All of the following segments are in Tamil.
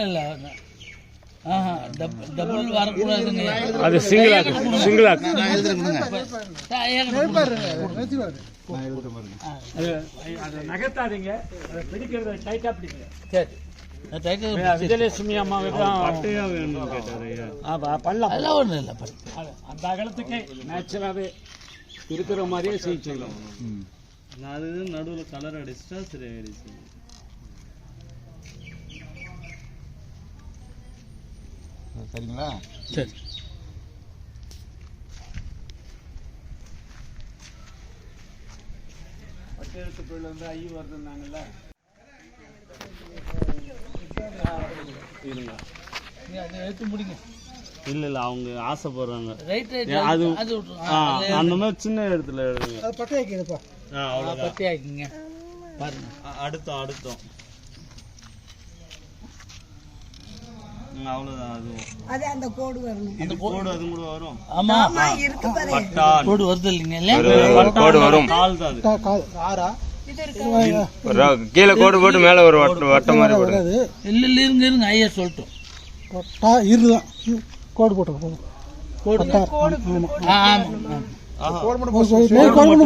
இல்ல இல்ல. ஆஹா டபுள் டபுள் வரக்கூடாதுங்க. அது சிங்கிள் ஆக்கு சிங்கிள் ஆக்கு. நான் எழுதுறேன் கொடுங்க ஆ, ஏங்க, அது அதை நகர்த்தாதீங்க. அதை பிடிக்கிறத டைட்டா பிடிங்க. சரி. நான் டைட்டில் பிடிச்சு- விஜயலட்சுமி அம்மாவுக்கு பட்டையா வேணும்னு கேட்டாரு பண்ணலாம். இல்லை. அது அந்த அகலத்துக்கே நேச்சுரலாவே இருக்கிற மாதிரியே செய்ய சொல்லலாம் அது நடுவில் கலர் அடிச்சிட்டா சரி ஆயிடுச்சு சரிங்களா? சரி. பட்டு எழுத்துக்குள்ள வந்து ஐ வருதுன்னாங்கல்ல? இருங்க. நீ அதை எடுத்து முடிங்க. இல்ல இல்ல அவங்க ஆசைப்படுறாங்க. ரைட் ரைட் ஏன் அது அது அந்த மாதிரி சின்ன இடத்துல எழுதுங்க ஆ, ஆக்கிங்க பாருங்க. அடுத்தோம் அடுத்தோம். அவ்வளவுதான். அதுவும் அது அந்த கோடு வரணும். இது கோடு அது கூட வரும். ஆமா. ஆமா இருக்கு பாரு. பட்டான் கோடு வருது இல்லைங்க கோடு வரும். கால் தான் அது இது இருக்கு? ஒரு கீழே கோடு போட்டு மேல ஒரு வட்டம் வட்டம் மாதிரி போடுங்க இல்ல இல்ல இருங்க இருங்க ஐயா சொல்லட்டும். கோடு போட்டுருக்கோம் கோடு. ஆஹா. நேர் கோடு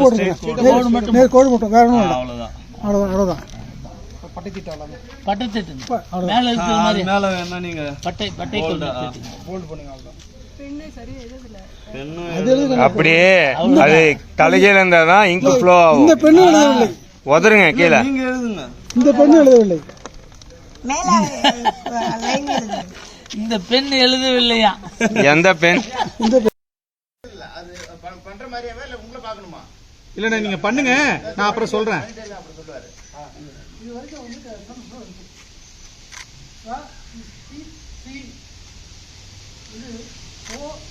கோடு மட்டும் நேர் கோடு மட்டும் வேற ஒன்றும் அவ்வளவுதான். மேல இருக்கிற மாதிரி. மேல வேணா நீங்க பட்டை பட்டை. பெண்ணு அப்படியே அது தலைகீழ இருந்தா தான் இங்கு ஃப்ளோ இந்த ஆகும் பெண்ணு எழுதவில்லை. உதருங்க கீழே. நீங்க எழுதுங்க. இந்த பெண்ணு எழுதவில்லை. மேல லைன் எழுது இந்த பெண் எழுதவில்லையா? எந்த பெண்? இந்த பெண் பண்ற மாதிரியாவே? இல்ல உங்களை பார்க்கணுமா? இல்லைண்ணா நீங்க பண்ணுங்க. நான் அப்புறம் சொல்றேன்.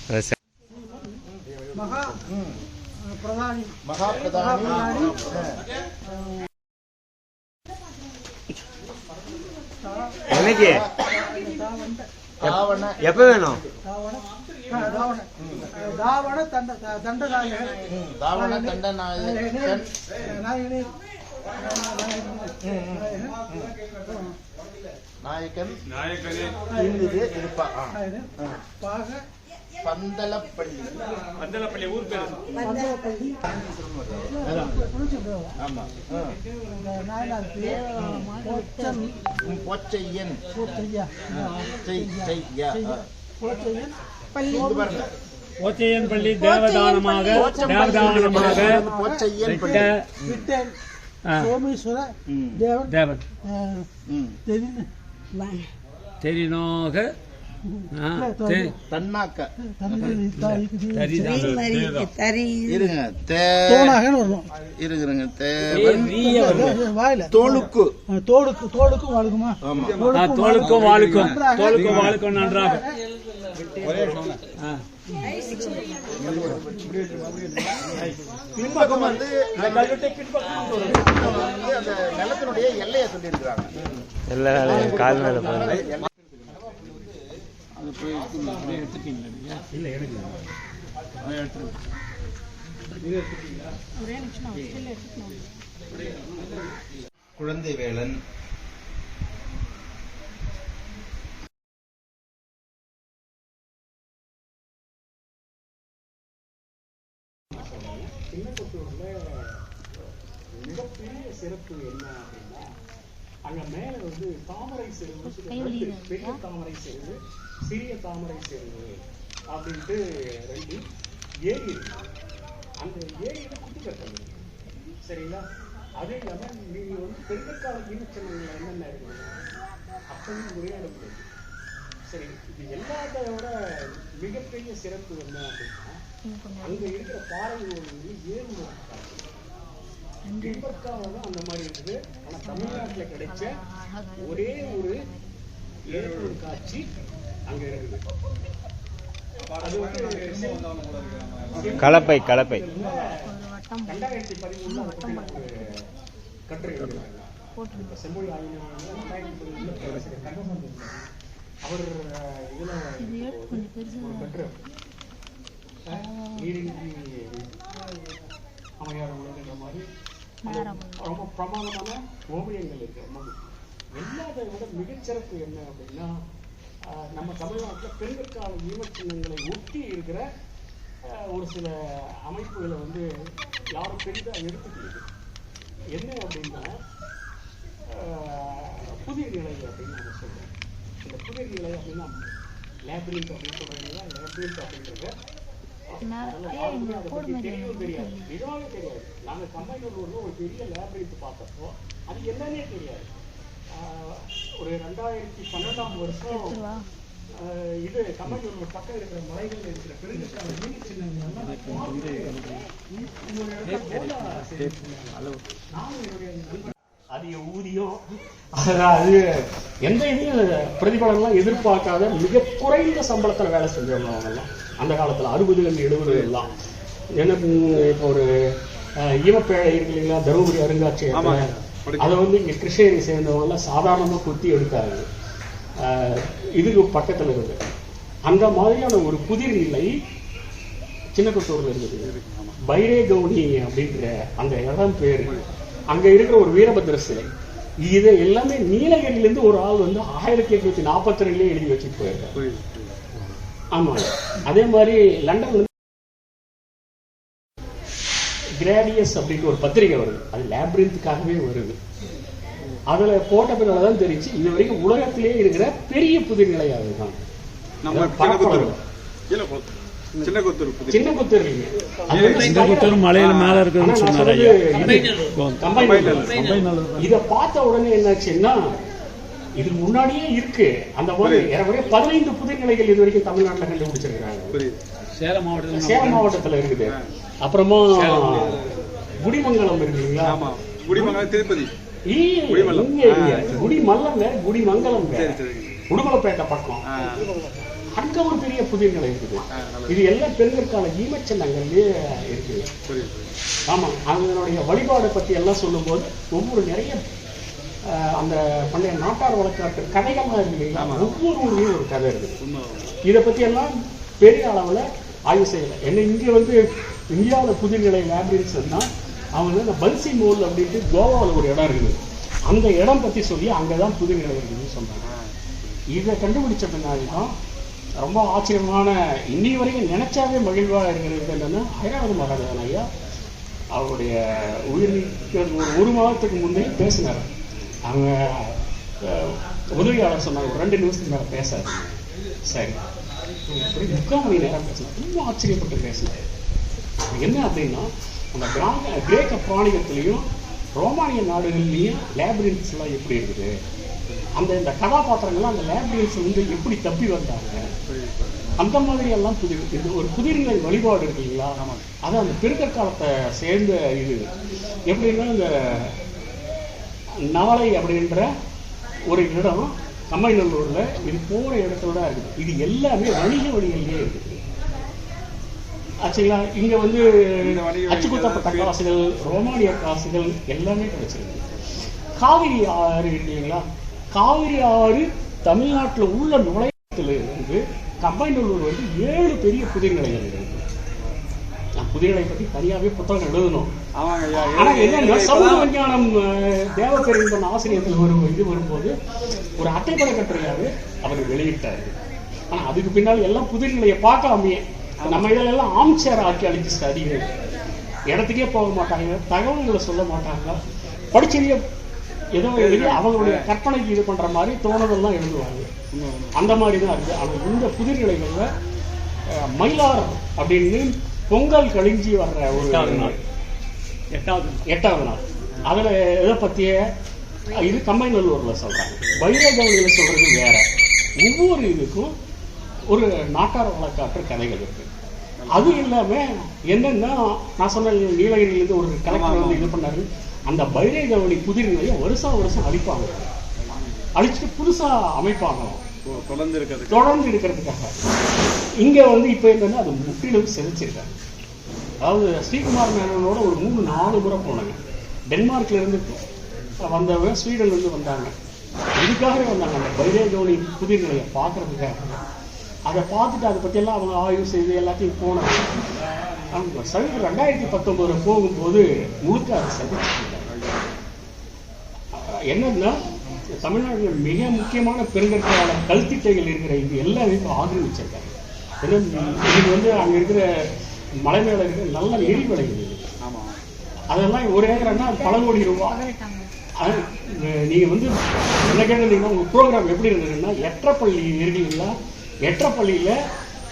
அது சரி. மகா பிரதானி என்னைக்கு ராவண எப்ப வேணும்? தாவண தண்ட தண்டநாய ராவண தண்டநாயகன். நாயகன். இருந்தது இருப்பா. பாக பந்தலப்பள்ளி. மந்தலப்பள்ளி ஊர் பேரு. ஆமா. பொச்சையன். பொச்சையன். பள்ளி. தேவதானமாக தேவதானமாக பொச்சையன் சோமேஸ்வர ம், தேவன் தேவன் தெரினோக ஆ, தெ- தன்னாக்க. தனது தாய்க்கு சரிதான். மரிக்கு தரி இருங்க தே தோணாகன்னு வரணும். இருங்க தே ஏய், நீயே வருது. வாயில. தோளுக்கு. அஹ், தோடுக்கு தோடுக்கும் வாழுக்குமா? தோளுக்கும் வாளுக்கும் தோளுக்கும் வாளுக்கும் நன்றாக. ஆ. பின்பக்கம் வந்து பின்பக்கம் வந்து அந்த நிலத்தினுடைய எல்லையை சொல்லியிருக்கிறாங்க. எல்லா வேலையும் கால் மேல பாருங்க குழந்தை வேலன் அங்க மேல வந்து தாமரை செருவு பெரிய தாமரை செருவு சிறிய தாமரை செருவு அப்படின்ட்டு ரெண்டு ஏரி இருக்கு. அந்த ஏரியில குட்டி கட்டல் இருக்கு. சரிங்களா? அதே இல்லாம நீங்க வந்து பெருமைக்கால தீர்ச்சனங்கள் என்னென்ன இருக்கு அப்பவும் உரையாட முடியாது சரி இது எல்லாத்தோட மிகப்பெரிய சிறப்பு என்ன அப்படின்னா அங்க இருக்கிற பாறைகள் வந்து தான் அந்த மாதிரி இருக்குது. ஆனா தமிழ்நாட்டுல கிடைச்ச ஒரே ஒரு ஏற்பு காட்சி அங்க இருக்குது. கலப்பை கலப்பை. ரெண்டாயிரத்தி ஒரு கட்டுரை செம்மொழி. அவர் இதுல கட்டுரை நீரின்றி அமையாத உலகன்ற மாதிரி ரொம்ப பிரமாதமான ஓவியங்கள் இருக்கு ரொம்ப எல்லாத்தை விட மிகச்சிறப்பு என்ன அப்படின்னா நம்ம தமிழ்நாட்டில் பெருங்கற்கால ஈமச்சின்னங்களை ஒட்டி இருக்கிற ஒரு சில அமைப்புகளை வந்து யாரும் பெரிதாக எடுத்துக்கல என்ன அப்படின்னா புதிர் நிலை அப்படின்னு நம்ம சொல்றோம். இந்த புதிர் நிலை அப்படின்னா லேபிரிண்ட் அப்படின்னு சொல்றீங்களா? லேபிரிண்ட் அப்படின்றத நிஜமாவே தெரியாது. நாங்க கம்பைனூர்ல ஒரு பெரிய லேபிரிண்ட் பார்த்தப்போ அது என்னன்னே தெரியாது. ஆஹ், ஒரு ரெண்டாயிரத்தி பன்னெண்டாம் வருஷம் ஆஹ், இது கம்பைனூர் பக்கம் இருக்கிற மலைகள் இருக்கிற மீன் இடத்துல போட்டா நானும் என்னுடைய அதிக ஊதியம் அது எந்த இதையும் பிரதிபலன்லாம் எதிர்பார்க்காத மிக குறைந்த சம்பளத்துல வேலை செஞ்சவங்க அவங்கெல்லாம் அந்த காலத்துல அறுபதுகள் எழுபதுகள் எல்லாம். எனக்கு இப்போ ஒரு ஈமப்பேழை இருக்கு இல்லைங்களா தருமபுரி அருங்காட்சியகத்தில். அதை வந்து இங்க கிருஷ்ணகிரி சேர்ந்தவங்க எல்லாம் சாதாரணமா குத்தி எடுத்தாங்க. இதுக்கு பக்கத்துல இருக்கு அந்த மாதிரியான ஒரு புதிர் நிலை சின்னக்குத்தூர்ல இருக்குது பைரே கவுனி அப்படின்ற அந்த இடம் பேரு. அங்க இருக்கிற ஒரு வீரபத்திர சிலை. இது எல்லாமே நீலகிரில இருந்து ஒரு ஆள் வந்து ஆயிரத்தி எட்நூத்தி நாற்பத்தி ரெண்டுலயே எழுதி வச்சுட்டு போயிருக்காரு. ஆமா. அதே மாதிரி லண்டன்ல கிராடியஸ் அப்படின்ட்டு ஒரு பத்திரிகை வருது. அது லேப்ரின்த்துக்காகவே வருது. அதுல போட்ட பின்னால தான் தெரிஞ்சு இது வரைக்கும் உலகத்திலே இருக்கிற பெரிய புதிர்நிலை அதுதான் நம்ம சின்ன கொத்தூர் சின்ன மலையில மேல இருக்குன்னு சொன்னார் இது பார்த்த உடனே என்னாச்சுன்னா முன்னாடியே இருக்கு. அந்த மாதிரி ஏறக்குறைய பதினைந்து புதிர்நிலைகள் இது வரைக்கும் தமிழ்நாட்டுல கண்டுபிடிச்சிருக்காங்க புரியுது. சேலம் மாவட்டத்தில் சேலம் மாவட்டத்துல இருக்குது. அப்புறமா குடிமங்கலம் இருக்கு இல்லைங்களா? ஆமா. குடிமங்கலம் திருப்பதி. குடிமங்கலம். சரி. உடுமலைப்பேட்டை பக்கம். அங்க ஒரு பெரிய புதிர்நிலை இருக்குது. ஆ, நல்லது. இது எல்லாம் பெருங்கற்கால ஈமச்சன்னங்கள்லயே இருக்குது. ஆமா அதனுடைய வழிபாடை பத்தி எல்லாம் சொல்லும்போது ஒவ்வொரு நிறைய அந்த பண்டைய நாட்டார் வழக்காட்டு கதைகள்லாம் இருக்கு இல்லைங்களா ஒவ்வொரு ஊர்லயும் ஒரு கதை இருக்குது. இதை பத்தி எல்லாம் பெரிய அளவுல ஆய்வு செய்யல. என்ன இங்க வந்து இந்தியாவில் புதுநிலை லேப்ரின்ஸ்னா அவங்க வந்து இந்த பன்சி மோல் அப்படின்ட்டு கோவாவில் ஒரு இடம் இருக்குது. அந்த இடம் பத்தி சொல்லி அங்கதான் புதுநிலை இருக்குதுன்னு சொன்னாங்க இதை கண்டுபிடிச்ச பின்னாடி தான் ரொம்ப ஆச்சரியமான இன்னி வரைக்கும் நினைச்சாவே மகிழ்வாக இருக்கிறது என்னன்னா ஐராவது மகாராஜன் ஐயா அவருடைய உயிர் ஒரு ஒரு மாதத்துக்கு முன்னே பேசினார். அவங்க உதவியாளர் சொன்னாங்க ஒரு ரெண்டு நிமிஷத்துக்கு மேலே பேசாது. சரி. அப்படி முக்கால் மணி நேரம் பேசினார். ரொம்ப ஆச்சரியப்பட்டு பேசினார். என்ன அப்படின்னா அந்த கிராம கிரேக்க பிராணிகத்திலையும் ரோமானிய நாடுகள்லேயும் லேபிரின்ஸ் எப்படி இருக்குது? அந்த இந்த கதாபாத்திரங்கள்லாம் அந்த லேபிரின்ஸ் வந்து எப்படி தப்பி வந்தாங்க? அந்த மாதிரி எல்லாம் புதிர் இது ஒரு புதிர்நிலை வழிபாடு இருக்கு இல்லைங்களா? அது அந்த பெருக்கற்காலத்தை சேர்ந்த இது. எப்படின்னா இந்த நாளை அப்படின்ற ஒரு இடம் கம்மைநல்லூர்ல இது போற இடத்துல தான் இருக்குது. இது எல்லாமே வணிக வழிகள்லயே இருக்குது. ஆச்சுங்களா இங்க வந்து அச்சுக்குத்தப்பட்ட காசுகள் ரோமானிய காசுகள் எல்லாமே கிடைச்சிருக்கு. காவிரி ஆறு இல்லைங்களா? காவிரி ஆறு தமிழ்நாட்டுல உள்ள நுழையத்துல இருந்து கம்பைநல்லூர் வந்து ஏழு பெரிய புதிர்நிலைகள் இருக்கு நான் பத்தி தனியாவே புத்தகம் எழுதணும். ஆமாங்க ஐயா. ஆனா என்னன்னா சமூக விஞ்ஞானம் தேவப்பெருந்தன் ஆசிரியத்தில் வரும் இது வரும்போது ஒரு அட்டைப்பட கட்டுரையாவே அவர் வெளியிட்டாரு. ஆனா அதுக்கு பின்னால் எல்லாம் புதிர்நிலையை பார்க்காமையே நம்ம இதுல எல்லாம் ஆம்சேர் ஆர்கியாலஜிஸ்ட் அதிகம். இடத்துக்கே போக மாட்டாங்க தகவல்களை சொல்ல மாட்டாங்க. படிச்சதையே ஏதோ எழுதி அவங்களுடைய கற்பனைக்கு இது பண்ற மாதிரி தோணுதெல்லாம் எழுதுவாங்க. அந்த மாதிரி தான் இருக்கு. ஆனா இந்த புதிர்நிலைகள்ல மயிலார் அப்படின்னு பொங்கல் கழிஞ்சி வர்ற ஒரு நாள். எட்டாவது எட்டாவது நாள். அதுல எதை பத்திய இது கம்மைநல்லூர்ல சொல்றாங்க. வைரகவனியில சொல்றது வேற. ஒவ்வொரு இதுக்கும் ஒரு நாட்டார் வழக்காற்று கதைகள் இருக்கு. அது இல்லாம என்னன்னா நான் சொன்ன நீலகிரியிலிருந்து ஒரு கலெக்டர் வந்து இது பண்ணாரு. அந்த பைரகவனி புதிர்நிலையை வருஷம் வருஷம் அழிப்பாங்க. அழிச்சிட்டு புதுசா அமைப்பாங்க. தொடர்ந்து இருக்கிறது தொடர்ந்து இருக்கிறதுக்காக இங்க வந்து இப்ப என்னன்னா அது முற்றிலும் செழிச்சிருக்காங்க அதாவது ஸ்ரீகுமார் மேனனோட ஒரு மூணு நாலு முறை போனாங்க. டென்மார்க்ல இருந்து வந்தவங்க ஸ்வீடன்ல இருந்து வந்தாங்க. இதுக்காகவே வந்தாங்க அந்த பைரேகோனி புதிர்நிலையை பார்க்கறதுக்காக. அதை பார்த்துட்டு அதை பத்தி எல்லாம் அவங்க ஆய்வு செய்து எல்லாத்தையும் போனாங்க. அவங்க ரெண்டாயிரத்தி பத்தொன்பதுல போகும்போது முழுக்க அதை சந்திச்சிருந்தாங்க என்னன்னா தமிழ்நாட்டில் மிக முக்கியமான பெருங்கற்கால கல்திட்டைகள் இருக்கிற இது எல்லாமே இப்போ ஆக்கிரமிச்சிருக்காங்க ஏன்னா இது வந்து அங்க இருக்கிற மலை மேல இருக்கிற நல்ல நெல் விளையுது அதெல்லாம் ஒரு ஏக்கர்னா பல கோடி ரூபாய் அது, அஹ், நீங்க வந்து என்ன கேட்டீங்கன்னா உங்க ப்ரோக்ராம் எப்படி இருந்ததுன்னா எட்டப்பள்ளி இருக்கீங்களா எட்டப்பள்ளியில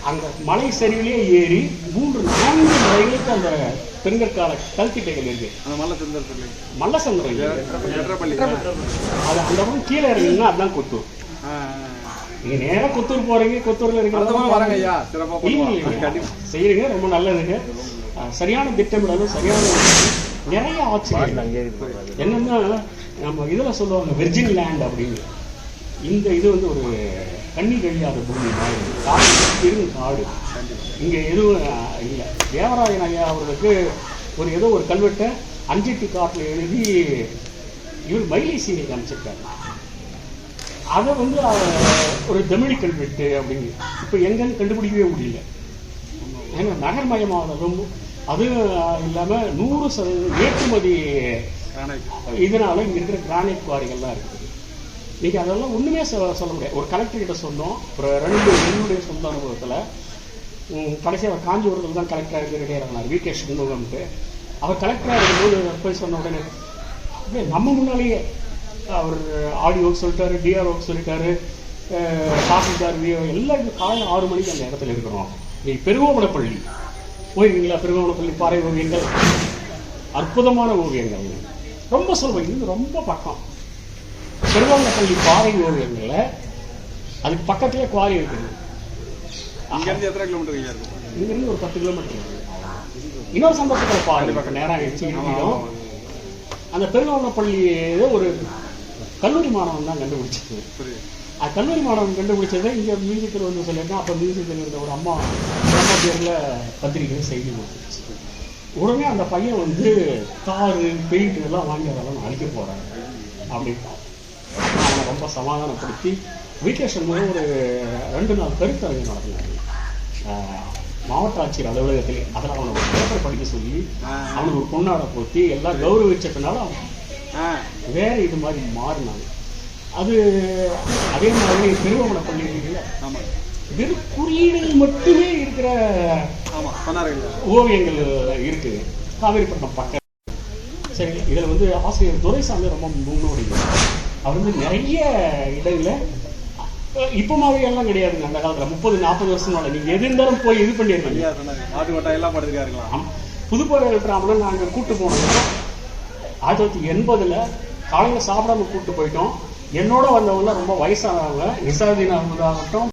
அங்க மலை சரிவிலே ஏறி மூன்று நான்கு மலைகளுக்கு அந்த பெருங்கற்கால கல்திட்டைகள் இருக்கு. மல்லசந்திரம். அது அந்த பக்கம் கீழே இறங்கினா அதுதான் கொத்தூர். நீங்க நேரா கொத்தூர் போறீங்க கொத்தூர்ல இருக்கிறது. செய்யுங்க ரொம்ப நல்லதுங்க. சரியான திட்டமிடலும் சரியான நிறைய ஆச்சரியம் என்னன்னா நம்ம இதுல சொல்லுவாங்க வெர்ஜின் லேண்ட் அப்படின்னு. இந்த இது வந்து ஒரு கண்ணி கழியாத பூமி மாதிரி. காடு பெரும் காடு. இங்க எதுவும் இல்ல. தேவராயன் ஐயா அவர்களுக்கு ஒரு ஏதோ ஒரு கல்வெட்டை அஞ்செட்டு காட்டுல எழுதி இவர் மயிலை சீனை காமிச்சிருக்காரு. அதை வந்து ஒரு தமிழ் கல்வெட்டு அப்படின்னு. இப்போ எங்கன்னு கண்டுபிடிக்கவே முடியல. ஏன்னா நகர்மயமானதும் அது இல்லாம நூறு சதவீதம் ஏற்றுமதி இதனால இங்க இருக்கிற கிரானைட் குவாரிகள்லாம் இருக்குது நீங்கள் அதெல்லாம் ஒன்றுமே சொல்ல சொல்ல முடியாது. ஒரு கலெக்டர்கிட்ட சொன்னோம். ஒரு ரெண்டு என்னுடைய சொந்த அனுபவத்தில் கடைசியாக அவர் காஞ்சிபுரத்தில் தான் கலெக்டராக இருந்து ரிட்டையர் ஆனார் வி கே சண்முகம்ட்டு அவர் கலெக்டராக இருக்கும்போது போய் சொன்ன உடனே அப்படியே நம்ம முன்னாலேயே அவர் ஆடியோவுக்கு சொல்லிட்டாரு டிஆர்ஓக்கு சொல்லிட்டாரு அஹ், தாசில்தார் விஓ எல்லாம் காலையில் ஆறு மணிக்கு அந்த இடத்துல இருக்கிறோம் நீ பெருவோமனப்பள்ளி போயிருக்கீங்களா? பெருவோமனப்பள்ளி பாறை ஓவியங்கள்? அற்புதமான ஓவியங்கள். ரொம்ப சொல்வேன் இது ரொம்ப பக்கம். பெருவோமனப்பள்ளி பாறை ஓவியங்கள்ல அதுக்கு பக்கத்துலேயே குவாரி இருக்குது. இங்க இருந்து எத்தனை கிலோமீட்டர் இருக்கும் இங்கிருந்து ஒரு பத்து கிலோமீட்டர். இன்னொரு சந்தர்ப்பத்தில் பாருங்க பக்கம் நேரம் வச்சு இருக்கோம். அந்த பெருமாவளப்பள்ளி ஒரு கல்லூரி மாணவன் தான் கண்டுபிடிச்சது. அது கல்லூரி மாணவன் கண்டுபிடிச்சதை இங்க மியூசிக்கில் வந்து சொல்லியிருக்கேன் அப்போ மியூசிக்கில் இருந்த ஒரு அம்மா அம்மா பேர்ல பத்திரிகை செய்தி கொடுத்துருச்சு உடனே அந்த பையன் வந்து தாறு பெயிண்ட் எல்லாம் வாங்கி அதெல்லாம் அழிக்க போறேன். அப்படின்னு ரொம்ப சமாதானப்படுத்தி வீக்கேஷன் மூலம் ஒரு ரெண்டு நாள் கருத்தரங்கு நடத்தினாரு மாவட்ட ஆட்சியர் அலுவலகத்திலே அதில் அவனை ஒரு பேப்பர் படிக்க சொல்லி அவனுக்கு ஒரு பொன்னாடை போத்தி எல்லாம் கௌரவிச்சதுனால அவன் ஆ. வேற இது மாதிரி மாறினாங்க அது அதே மாதிரி திருவமண பள்ளி இருக்குல்ல வெறும் குறியீடுகள் மட்டுமே இருக்கிற ஓவியங்கள் இருக்கு. காவேரிப்பட்டினம் பக்கம். சரி இதுல வந்து ஆசிரியர் துரைசாமி ரொம்ப முன்னோடி. அவர் வந்து நிறைய இடங்கள அஹ் இப்பமாவே எல்லாம் கிடையாதுங்க அந்த காலத்துல. முப்பது நாற்பது வருஷம் நீங்க எது இருந்தாலும் போய் இது பண்ணிருக்கீங்க மாட்டு கொட்டா எல்லாம் படுத்துக்காருங்களா ஆமா. புதுக்கோட்டை வெட்டுறாமல நாங்க கூட்டு போனோம். ஆயிரத்தி தொள்ளாயிரத்தி எண்பதுல காலையில சாப்பிடாம கூட்டு போயிட்டோம். என்னோட வந்தவங்க ரொம்ப வயசானவங்க. நிசாதீன் அகமதாகட்டும்